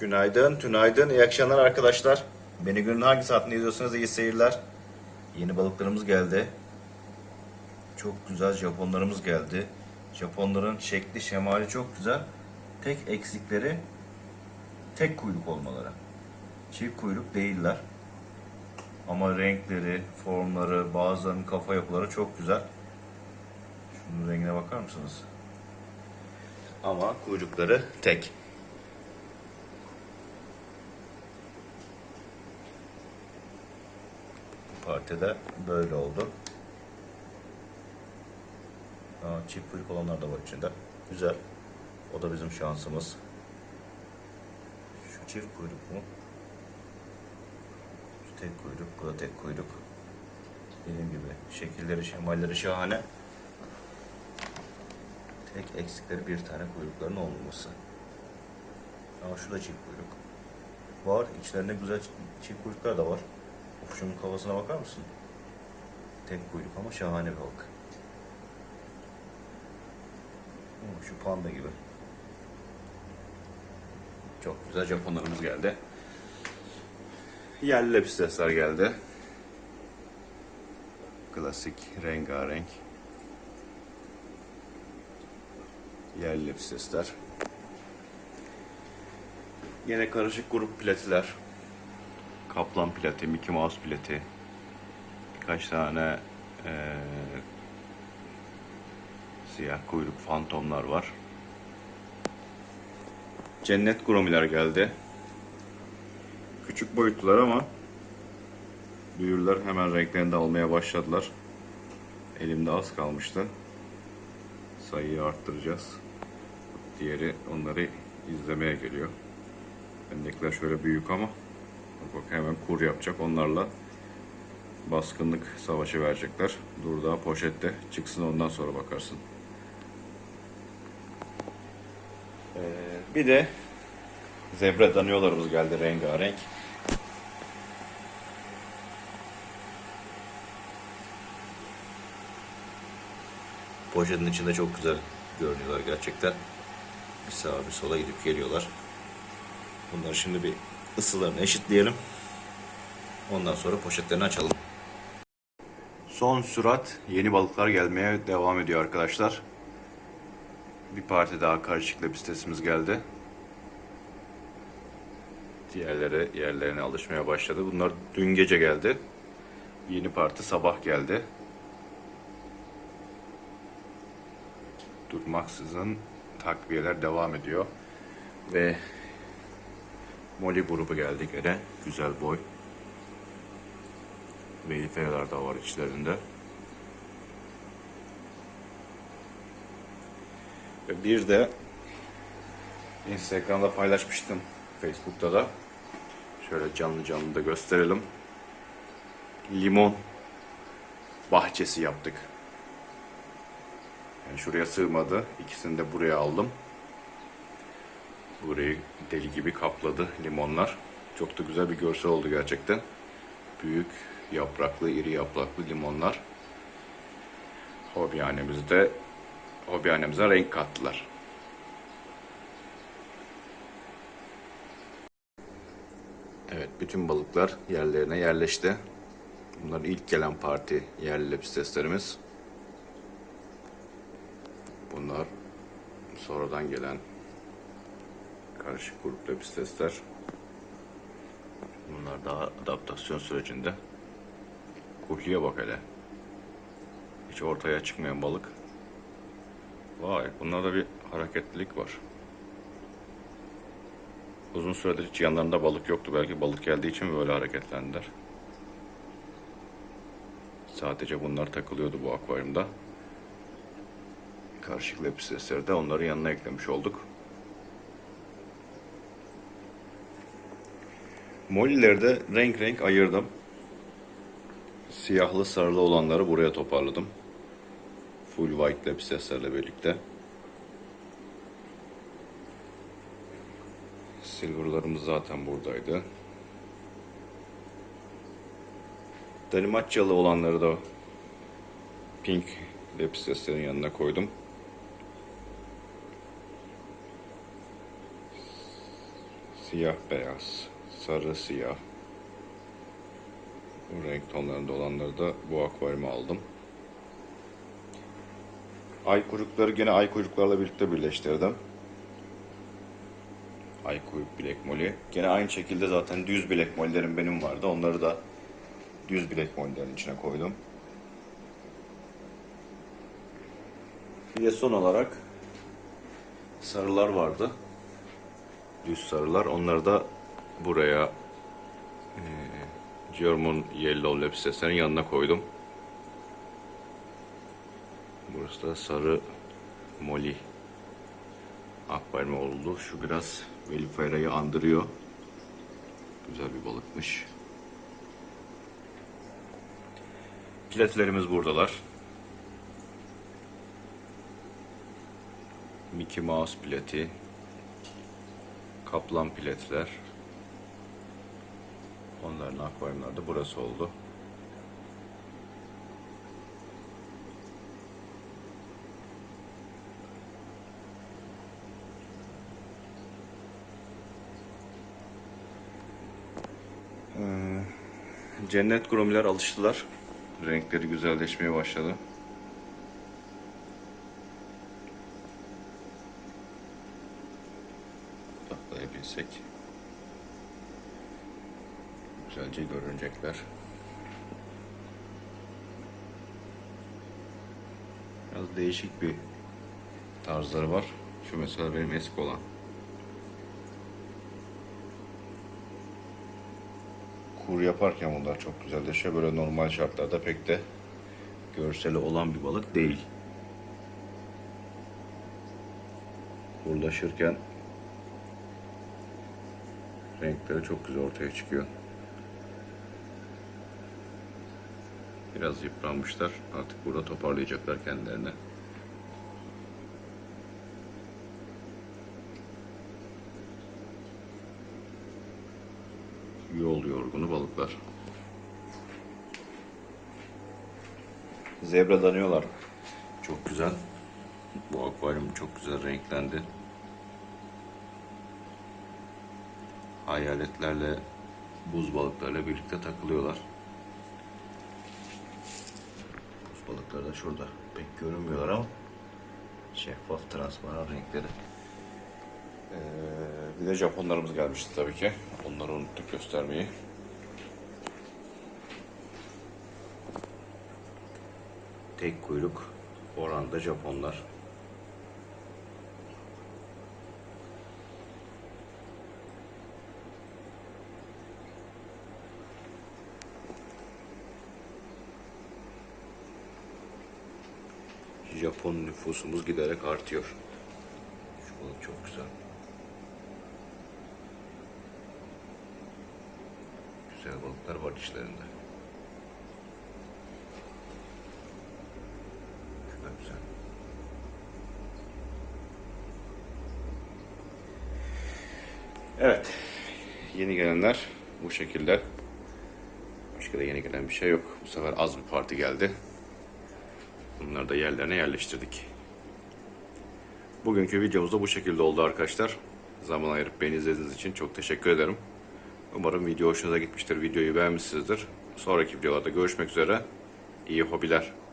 Günaydın, tünaydın, iyi akşamlar arkadaşlar. Beni günün hangi saatinde izliyorsanız iyi seyirler. Yeni balıklarımız geldi. Çok güzel Japonlarımız geldi. Japonların şekli, şemali çok güzel. Tek eksikleri tek kuyruk olmaları. Çift kuyruk değiller. Ama renkleri, formları, bazılarının kafa yapıları çok güzel. Şunun rengine bakar mısınız? Ama kuyrukları tek. Partide böyle oldu. Aa, çift kuyruk olanlar da var içinde. Güzel. O da bizim şansımız. Şu çift kuyruk mu? Şu tek kuyruk, bu da tek kuyruk. Dediğim gibi şekilleri, şemalleri şahane. Tek eksikleri bir tane kuyrukların olmaması. Ama şu da çift kuyruk. Var, içlerinde güzel çi- çift kuyruklar da var. Şunun kafasına bakar mısın? Tek kuyruk ama şahane bir. Oo, Şu panda gibi. Çok güzel Japonlarımız geldi. Yerli lepistesler geldi. Klasik rengarenk. Yerli lepistesler. Yine karışık grup platiler. Kaplan plati, Mickey Mouse plati. Birkaç tane eee, siyah kuyruk fantomlar var. Cennet gromiler geldi. Küçük boyutlular ama büyürler hemen renklerini de almaya başladılar. Elimde az kalmıştı. Sayıyı arttıracağız. Diğeri onları izlemeye geliyor. Bendekiler şöyle büyük ama bak hemen kur yapacak onlarla baskınlık savaşı verecekler. Dur daha poşette çıksın ondan sonra bakarsın. Ee, bir de zebra danyolarımız geldi rengarenk. Poşetin içinde çok güzel görünüyorlar gerçekten. Bir sağa bir sola gidip geliyorlar. Bunları şimdi bir ısılarını eşitleyelim. Ondan sonra poşetlerini açalım. Son sürat yeni balıklar gelmeye devam ediyor arkadaşlar. Bir parti daha karışık lepistesimiz geldi. Diğerleri yerlerine alışmaya başladı. Bunlar dün gece geldi. Yeni parti sabah geldi. Durmaksızın takviyeler devam ediyor. Ve Molly grubu geldi gene. Güzel boy. Velifeler da var içlerinde. Ve bir de Instagram'da paylaşmıştım. Facebook'ta da. Şöyle canlı canlı da gösterelim. Limon bahçesi yaptık. Yani şuraya sığmadı. İkisini de buraya aldım. Burayı deli gibi kapladı limonlar. Çok da güzel bir görsel oldu gerçekten. Büyük yapraklı, iri yapraklı limonlar. Hobihanemizde hobihanemize renk kattılar. Evet, bütün balıklar yerlerine yerleşti. Bunlar ilk gelen parti yerli lepisteslerimiz. Bunlar sonradan gelen karışık grup lepistesler. Bunlar daha adaptasyon sürecinde. Kuhliye bak hele. Hiç ortaya çıkmayan balık. Vay bunlarda bir hareketlilik var. Uzun süredir hiç yanlarında balık yoktu. Belki balık geldiği için böyle hareketlendiler. Sadece bunlar takılıyordu bu akvaryumda. Karışık lepistesleri de onların yanına eklemiş olduk. Mollileri de renk renk ayırdım. Siyahlı sarılı olanları buraya toparladım. Full white lepisteslerle birlikte. Silver'larımız zaten buradaydı. Danimatçalı olanları da pink lepisteslerin yanına koydum. Siyah beyaz, sarı siyah. Bu renk tonlarında olanları da bu akvaryuma aldım. Ay kuyrukları gene ay kuyruklarla birlikte birleştirdim. Ay kuyruk bilek moli. Gene aynı şekilde zaten düz bilek molilerim benim vardı. Onları da düz bilek molilerin içine koydum. Bir de son olarak sarılar vardı. Düz sarılar. Onları da buraya e, German Yellow Lepistes'lerin yanına koydum. Burası da sarı moli akvaryum oldu. Şu biraz Velifera'yı andırıyor. Güzel bir balıkmış. Piletlerimiz buradalar. Mickey Mouse pileti, kaplan piletler. Onların akvaryumları da burası oldu. Ee, Cennet gromiler alıştılar. Renkleri güzelleşmeye başladı. Taklayabilsek güzelce görünecekler. Biraz değişik bir tarzları var. Şu mesela benim eski olan. kur yaparken bunlar çok güzelleşiyor. Böyle normal şartlarda pek de görseli olan bir balık değil. Kurlaşırken renkleri çok güzel ortaya çıkıyor. Biraz yıpranmışlar. Artık burada toparlayacaklar kendilerini. yol yorgunu balıklar. Zebralanıyorlar. Çok güzel. Bu akvaryum çok güzel renklendi. Hayaletlerle buz balıklarıyla birlikte takılıyorlar. Buz balıkları da şurada. Pek görünmüyorlar ama şeffaf transparan renkleri. Ee, bir de Japonlarımız gelmişti tabii ki. Onları unuttuk göstermeyi. Tek kuyruk oranda Japonlar. Japon nüfusumuz giderek artıyor. Şu balık çok güzel. Güzel balıklar var içlerinde. Şu da güzel. Evet. Yeni gelenler bu şekilde. Başka da yeni gelen bir şey yok. Bu sefer az bir parti geldi. Bunları da yerlerine yerleştirdik. Bugünkü videomuz da bu şekilde oldu arkadaşlar. Zaman ayırıp beni izlediğiniz için çok teşekkür ederim. Umarım video hoşunuza gitmiştir. Videoyu beğenmişsinizdir. Sonraki videolarda görüşmek üzere. İyi hobiler.